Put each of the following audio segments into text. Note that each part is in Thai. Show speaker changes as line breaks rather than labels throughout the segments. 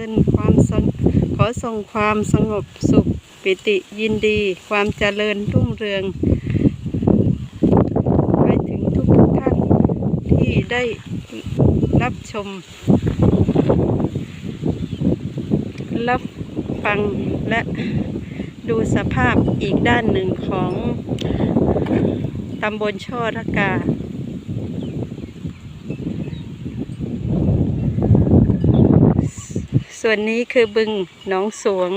ริญความสงขอส่งความสงบสุขปิติยินดี ความเจริญรุ่งเรือง ไปถึงทุกทุกท่านที่ได้รับชม รับฟังและดูสภาพอีกด้านหนึ่งของตำบลช่อระกา ส่วนนี้คือบึงหนองสวง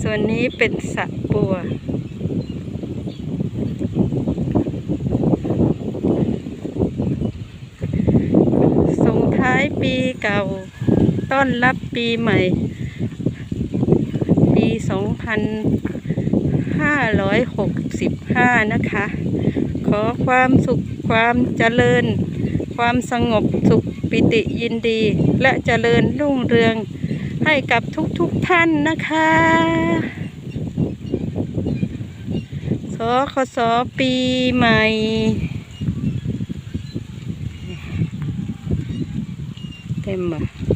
ส่วนนี้เป็นสระบัว ส่งท้ายปีเก่า ต้อนรับปีใหม่ ปี 2565 นะคะ ขอความสุขความเจริญ ความสงบสุขปิติยินดี และเจริญรุ่งเรืองให้กับทุกๆทท่านนะคะ สคสปีใหม่ เต็มบ่ะ